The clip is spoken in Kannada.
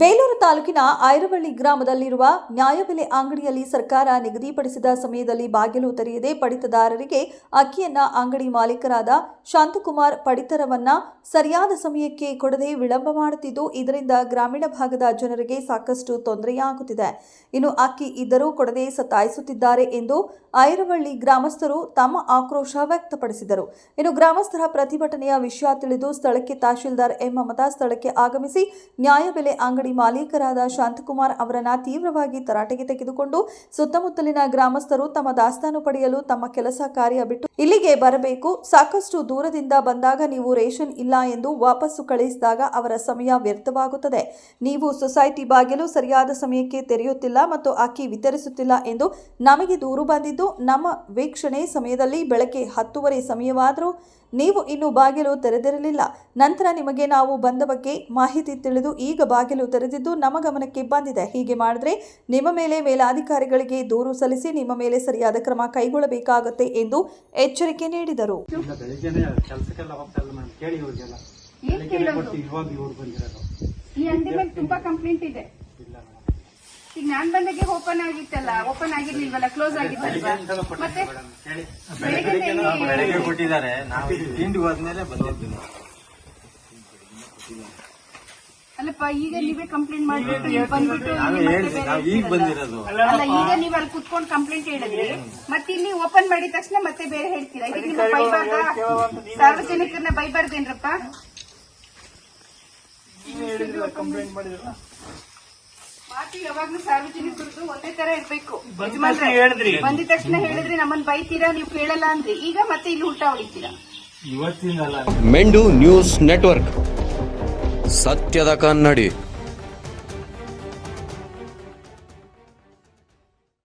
ಬೇಲೂರು ತಾಲೂಕಿನ ಐರವಳ್ಳಿ ಗ್ರಾಮದಲ್ಲಿರುವ ನ್ಯಾಯಬೆಲೆ ಅಂಗಡಿಯಲ್ಲಿ ಸರ್ಕಾರ ನಿಗದಿಪಡಿಸಿದ ಸಮಯದಲ್ಲಿ ಬಾಗಿಲು ತೆರೆಯದೆ ಪಡಿತದಾರರಿಗೆ ಅಕ್ಕಿಯನ್ನ ಅಂಗಡಿ ಮಾಲೀಕರಾದ ಶಾಂತಕುಮಾರ್ ಪಡಿತರವನ್ನ ಸರಿಯಾದ ಸಮಯಕ್ಕೆ ಕೊಡದೆ ವಿಳಂಬ ಮಾಡುತ್ತಿದ್ದು, ಇದರಿಂದ ಗ್ರಾಮೀಣ ಭಾಗದ ಜನರಿಗೆ ಸಾಕಷ್ಟು ತೊಂದರೆಯಾಗುತ್ತಿದೆ. ಇನ್ನು ಅಕ್ಕಿ ಇದ್ದರೂ ಕೊಡದೆ ಸತಾಯಿಸುತ್ತಿದ್ದಾರೆ ಎಂದು ಐರವಳ್ಳಿ ಗ್ರಾಮಸ್ಥರು ತಮ್ಮ ಆಕ್ರೋಶ ವ್ಯಕ್ತಪಡಿಸಿದರು. ಇನ್ನು ಗ್ರಾಮಸ್ಥರ ಪ್ರತಿಭಟನೆಯ ವಿಷಯ ತಿಳಿದು ಸ್ಥಳಕ್ಕೆ ತಹಶೀಲ್ದಾರ್ ಎಂ ಮಮತಾ ಸ್ಥಳಕ್ಕೆ ಆಗಮಿಸಿ ನ್ಯಾಯಬೆಲೆ ಅಂಗಡಿ ಮಾಲೀಕರಾದ ಶಾಂತಕುಮಾರ್ ಅವರನ್ನ ತೀವ್ರವಾಗಿ ತರಾಟೆಗೆ ತೆಗೆದುಕೊಂಡು ಸುತ್ತಮುತ್ತಲಿನ ಗ್ರಾಮಸ್ಥರು ತಮ್ಮ ದಾಸ್ತಾನು ಪಡೆಯಲು ತಮ್ಮ ಕೆಲಸ ಕಾರ್ಯ ಬಿಟ್ಟು ಇಲ್ಲಿಗೆ ಬರಬೇಕು. ಸಾಕಷ್ಟು ದೂರದಿಂದ ಬಂದಾಗ ನೀವು ರೇಷನ್ ಇಲ್ಲ ಎಂದು ವಾಪಸ್ಸು ಕಳುಹಿಸಿದಾಗ ಅವರ ಸಮಯ ವ್ಯರ್ಥವಾಗುತ್ತದೆ. ನೀವು ಸೊಸೈಟಿ ಬಾಗಿಲು ಸರಿಯಾದ ಸಮಯಕ್ಕೆ ತೆರೆಯುತ್ತಿಲ್ಲ ಮತ್ತು ಅಕ್ಕಿ ವಿತರಿಸುತ್ತಿಲ್ಲ ಎಂದು ನಮಗೆ ದೂರು ಬಂದಿದ್ದು, ನಮ್ಮ ವೀಕ್ಷಣೆ ಸಮಯದಲ್ಲಿ ಬೆಳಗ್ಗೆ ಹತ್ತುವರೆ ಸಮಯವಾದರೂ ನೀವು ಇನ್ನು ಬಾಗಿಲು ತೆರೆದಿರಲಿಲ್ಲ. ನಂತರ ನಿಮಗೆ ನಾವು ಬಂದ ಬಗ್ಗೆ ಮಾಹಿತಿ ತಿಳಿದು ಈಗ ಬಾಗಿಲು ತೆರೆದಿದ್ದು ನಮ್ಮ ಗಮನಕ್ಕೆ ಬಂದಿದೆ. ಹೀಗೆ ಮಾಡಿದ್ರೆ ನಿಮ್ಮ ಮೇಲೆ ಮೇಲಾಧಿಕಾರಿಗಳಿಗೆ ದೂರು ಸಲ್ಲಿಸಿ ನಿಮ್ಮ ಮೇಲೆ ಸರಿಯಾದ ಕ್ರಮ ಕೈಗೊಳ್ಳಬೇಕಾಗುತ್ತೆ ಎಂದು ಎಚ್ಚರಿಕೆ ನೀಡಿದರು. ಈ ಅಂಗಡಿ ಮೇಲೆ ತುಂಬಾ ಕಂಪ್ಲೇಂಟ್ ಇದೆ. ಈಗ ನಾನ್ ಬಂದಾಗೆ ಓಪನ್ ಆಗಿತ್ತಲ್ಲ ಓಪನ್ ಆಗಿರ್ಲಿಲ್ವಲ್ಲ ಕ್ಲೋಸ್ ಆಗಿತ್ತಲ್ವಾ? ಮತ್ತೆ ಕೇಳಿ. ಬೆಳಿಗ್ಗೆ ಕೊಟ್ಟಿದ್ದಾರೆ. ನಾವು ತಿಂಡಿ ಹೋದ್ಮೇಲೆ ಬಂದಿದ್ದು ನಾವು. ಅಲ್ಲಪ್ಪ ಈಗ ನೀವೇ ಕಂಪ್ಲೇಂಟ್ ಮಾಡ್ಬಿಟ್ಟು ಇಲ್ಲಿ ಬಂದ್ಬಿಟ್ಟು ನಾವು ಇಲ್ಲಿ ಮತ್ತೆ ಬೇರೆ ಈಗ ಬಂದಿರೋದು. ಅಲ್ಲ ಈಗ ನೀವು ಅಲ್ಲಿ ಕುತ್ಕೊಂಡು ಕಂಪ್ಲೇಂಟ್ ಹೇಳಿದ್ರಿ. ಮತ್ತೆ ಇಲ್ಲಿ ಓಪನ್ ಮಾಡಿದ ತಕ್ಷಣ ಮತ್ತೆ ಬೇರೆ ಹೇಳ್ತೀರಾ? ಇದಕ್ಕೆ ನಿಮ್ಮ ಬೈಬಾರ್ದ ಸಾರ್ವಜನಿಕರನ್ನ ಬೈಬಾರ್ದೇನ್ರಪ್ಪ ಮಾತು ಯಾವಾಗ್ಲೂ ಸಾರ್ವಜನಿಕರದ್ದು ಒಂದೇ ತರ ಇರ್ಬೇಕು. ಯಜಮಾನ್ರೆ, ಬಂದಿದ ತಕ್ಷಣ ಹೇಳಿದ್ರೆ ನಮ್ಮನ್ನ ಬೈತೀರಾ ನೀವು ಕೇಳಲ್ಲ ಅಂದ್ರಿ. ಈಗ ಮತ್ತೆ ಇಲ್ಲಿ ಉಲ್ಟಾ ಹೊಡಿತೀರಾ? ಮೆಂಡು ನ್ಯೂಸ್ ನೆಟ್ವರ್ಕ್. ಸತ್ಯದ ಕನ್ನಡಿ.